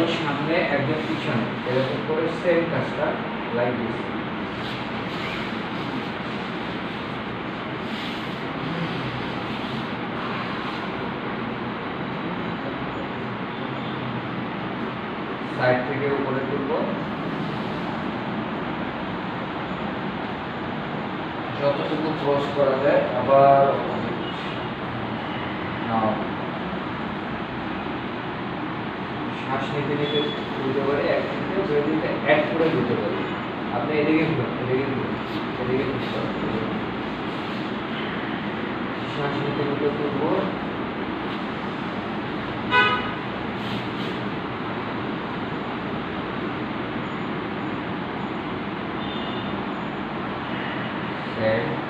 একজন সামনে একজন পিছনে। এরকম করে সেম কাজটা লাইক দিস সাইড থেকে উপরে তুলব। যতটুকু ক্রস করা যায়, আবার শ্বাস নিতে নিতে তুলতে পারি, এক দুই দিতে অ্যাড করে পারি। আপনি এদিকে এদিকে এদিকে শ্বাস নিতে নিতে Same.